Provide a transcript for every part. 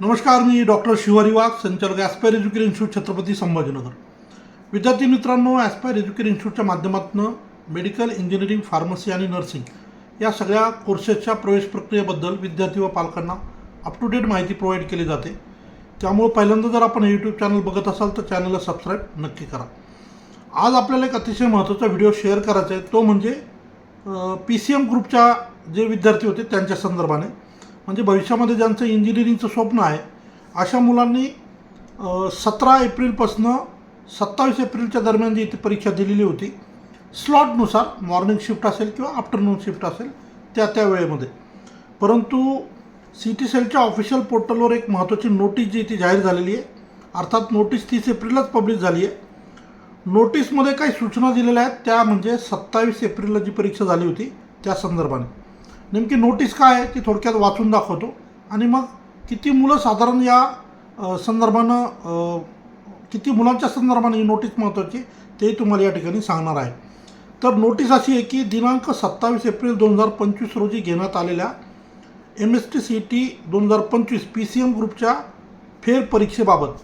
नमस्कार मी डॉक्टर शिवारी वाघ संचालक aspire education institute Chhatrapati Sambhajinagar. विद्यार्थी मित्रांनो ॲस्पायर एज्युकेशन इन्स्टिट्यूटच्या माध्यमातून मेडिकल इंजिनिअरिंग फार्मसी आणि नर्सिंग या सगळ्या कोर्सेसच्या प्रवेश प्रक्रियेबद्दल विद्यार्थी व पालकांना अप टू डेट माहिती प्रोव्हाइड केली जाते. त्यामुळं पहिल्यांदा जर आपण यूट्यूब चॅनल बघत असाल तर चॅनलला सबस्क्राईब नक्की करा. आज आपल्याला एक अतिशय महत्त्वाचा व्हिडिओ शेअर करायचा आहे. तो म्हणजे पी सी एम ग्रुपच्या जे विद्यार्थी होते त्यांच्या संदर्भाने. म्हणजे भविष्यामध्ये ज्यांचं इंजिनिअरिंगचं स्वप्न आहे अशा मुलांनी सतरा एप्रिलपासनं सत्तावीस एप्रिलच्या दरम्यान जी इथे परीक्षा दिलेली होती स्लॉटनुसार मॉर्निंग शिफ्ट असेल किंवा आफ्टरनून शिफ्ट असेल त्या त्या वेळेमध्ये. परंतु सी टी सेलच्या ऑफिशियल पोर्टलवर एक महत्त्वाची नोटीस जी ती जाहीर झालेली आहे अर्थात नोटीस तीस एप्रिललाच पब्लिश झाली आहे. नोटीसमध्ये काही सूचना दिलेल्या आहेत त्या म्हणजे सत्तावीस एप्रिलला जी परीक्षा झाली होती त्या संदर्भाने. नेमकी नोटीस काय आहे ती थोडक्यात वाचून दाखवतो. आणि मग किती मुलं साधारण या संदर्भानं किती मुलांच्या संदर्भानं ही नोटीस महत्त्वाची ते तुम्हाला या ठिकाणी सांगणार आहे. तर नोटीस अशी आहे की दिनांक सत्तावीस एप्रिल दोन हजार पंचवीस रोजी घेण्यात आलेल्या M S T C T दोन हजार पंचवीस पी सी एम ग्रुपच्या फेरपरीक्षेबाबत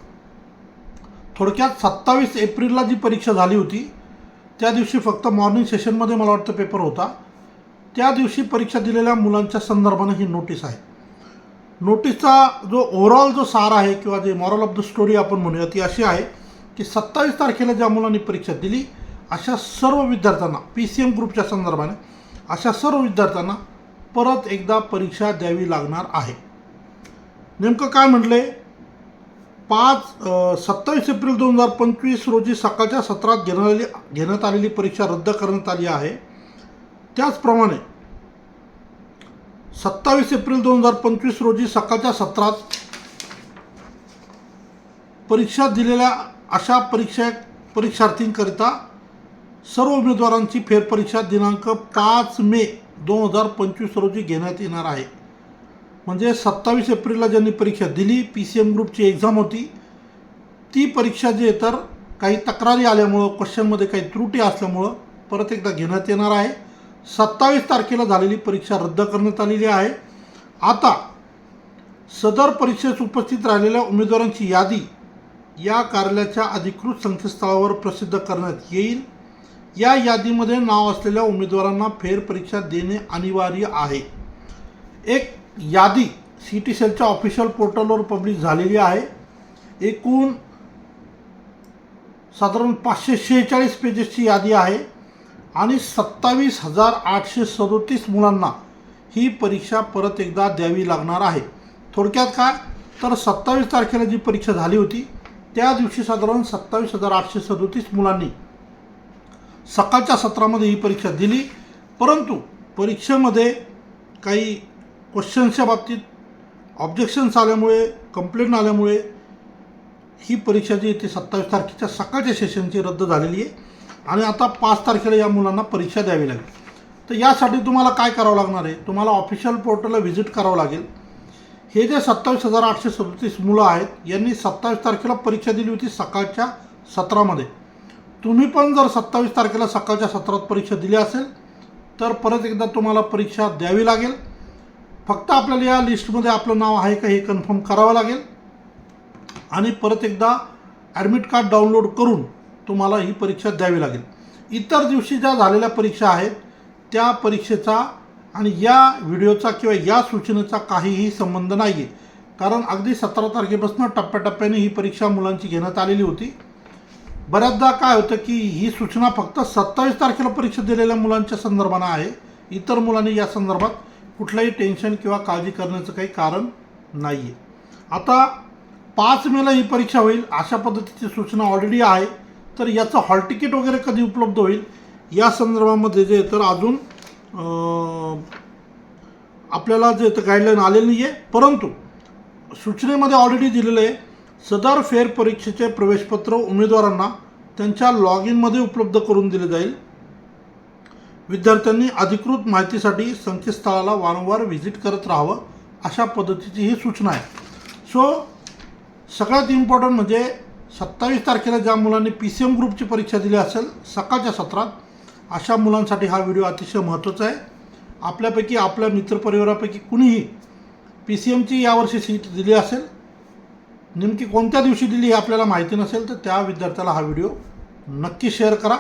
थोडक्यात सत्तावीस एप्रिलला जी परीक्षा झाली होती त्या दिवशी फक्त मॉर्निंग सेशनमध्ये मला वाटतं पेपर होता. त्या दिवशी परीक्षा दिलेल्या मुलांच्या संदर्भानं ही नोटीस आहे. नोटीसचा जो ओव्हरऑल जो सार आहे किंवा जे मॉरल ऑफ द स्टोरी आपण म्हणूया ती अशी आहे की सत्तावीस तारखेला ज्या मुलांनी परीक्षा दिली अशा सर्व विद्यार्थ्यांना पी सी एम ग्रुपच्या संदर्भाने अशा सर्व विद्यार्थ्यांना परत एकदा परीक्षा द्यावी लागणार आहे. नेमकं काय म्हटले पाच सत्तावीस एप्रिल दोन हजार पंचवीस रोजी सकाळच्या सत्रात घेण्यात आलेली घेण्यात आलेली परीक्षा रद्द करण्यात आली आहे. त्याचप्रमाणे सत्तावीस एप्रिल दोन हजार पंचवीस रोजी सकाळच्या सत्रात परीक्षा दिलेल्या अशा परीक्षा परीक्षार्थींकरिता सर्व उमेदवारांची फेरपरीक्षा दिनांक पाच मे दोन हजार पंचवीस रोजी घेण्यात येणार आहे. म्हणजे सत्तावीस एप्रिलला ज्यांनी परीक्षा दिली पी सी एम ग्रुपची एक्झाम होती ती परीक्षा जी आहे तर काही तक्रारी आल्यामुळं क्वेश्चनमध्ये काही त्रुटी असल्यामुळं परत एकदा घेण्यात येणार आहे. सत्तावीस तारखेला झालेली परीक्षा रद्द करण्यात आलेली आहे. आता सदर परीक्षेस उपस्थित राहिलेल्या उमेदवारांची यादी या कार्यालयाच्या अधिकृत संकेतस्थळावर प्रसिद्ध करण्यात येईल. या यादीमध्ये नाव असलेल्या उमेदवारांना फेरपरीक्षा देणे अनिवार्य आहे. एक यादी सी टी सेलच्या ऑफिशियल पोर्टलवर पब्लिश झालेली आहे. एकूण साधारण पाचशे शेहेचाळीस पेजेसची यादी आहे. आणि सत्तावीस हजार आठशे सदोतीस मुलांना ही परीक्षा परत एकदा द्यावी लागणार आहे. थोडक्यात काय? तर सत्तावीस तारखेला जी परीक्षा झाली होती त्या दिवशी साधारण सत्तावीस हजार आठशे सदोतीस मुलांनी सकाळच्या सत्रामध्ये ही परीक्षा दिली. परंतु परीक्षेमध्ये काही क्वेश्चन्सच्या बाबतीत ऑब्जेक्शन्स आल्यामुळे कंप्लेंट आल्यामुळे ही परीक्षा जी आहे ती सत्तावीस तारखेच्या सकाळच्या सेशनची रद्द झालेली आहे. आणि आता पाच तारखेला या मुलांना परीक्षा द्यावी लागेल. तर यासाठी तुम्हाला काय करावं लागणार आहे? तुम्हाला ऑफिशियल पोर्टलला व्हिजिट करावं लागेल. हे जे सत्तावीस हजार आठशे सदतीस मुलं आहेत यांनी सत्तावीस तारखेला परीक्षा दिली होती सकाळच्या सत्रामध्ये. तुम्ही पण जर सत्तावीस तारखेला सकाळच्या सत्रात परीक्षा दिली असेल तर परत एकदा तुम्हाला परीक्षा द्यावी लागेल. फक्त आपल्याला या लिस्टमध्ये आपलं नाव आहे का हे कन्फर्म करावं लागेल. आणि परत एकदा ॲडमिट कार्ड डाउनलोड करून तुम्हाला ही परीक्षा द्यावी लागेल. इतर दिवशी ज्या झालेल्या परीक्षा आहेत त्या परीक्षेचा आणि या व्हिडिओचा किंवा या सूचनेचा काहीही संबंध नाही आहे कारण अगदी सतरा तारखेपासून टप्प्याटप्प्याने ही परीक्षा मुलांची घेण्यात आलेली होती. बऱ्याचदा काय होतं की ही सूचना फक्त सत्तावीस तारखेला परीक्षा दिलेल्या मुलांच्या संदर्भानं आहे. इतर मुलांनी या संदर्भात कुठलंही टेन्शन किंवा काळजी करण्याचं काही कारण नाही आहे आता पाच मेला ही परीक्षा होईल अशा पद्धतीची सूचना ऑलरेडी आहे. तर याचं हॉल तिकीट वगैरे कधी उपलब्ध होईल? या संदर्भामध्ये जे तर अजून आपल्याला जे तर गाईडलाईन आलेली नाही आहे परंतु सूचनेमध्ये ऑलरेडी दिलेलं आहे सदर फेर परीक्षेचे प्रवेशपत्र उमेदवारांना त्यांच्या लॉग इनमध्ये उपलब्ध करून दिले जाईल. विद्यार्थ्यांनी अधिकृत माहितीसाठी संकेतस्थळाला वारंवार व्हिजिट करत राहावं अशा पद्धतीची ही सूचना आहे. सो सगळ्यात इम्पॉर्टंट म्हणजे सत्तावीस तारखेला ज्या मुलांनी पी सी एम ग्रुपची परीक्षा दिली असेल सकाळच्या सत्रात अशा मुलांसाठी हा व्हिडिओ अतिशय महत्त्वाचा आहे. आपल्यापैकी आपल्या मित्रपरिवारापैकी कुणीही पी सी एमची यावर्षी सीट दिली असेल नेमकी कोणत्या दिवशी दिली हे आपल्याला माहिती नसेल तर त्या विद्यार्थ्याला हा व्हिडिओ नक्की शेअर करा.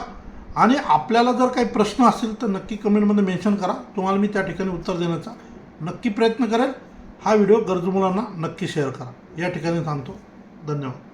आणि आपल्याला जर काही प्रश्न असतील तर नक्की कमेंटमध्ये मेन्शन करा. तुम्हाला मी त्या ठिकाणी उत्तर देण्याचा नक्की प्रयत्न करेल. हा व्हिडिओ गरजू मुलांना नक्की शेअर करा. या ठिकाणी थांबतो. धन्यवाद.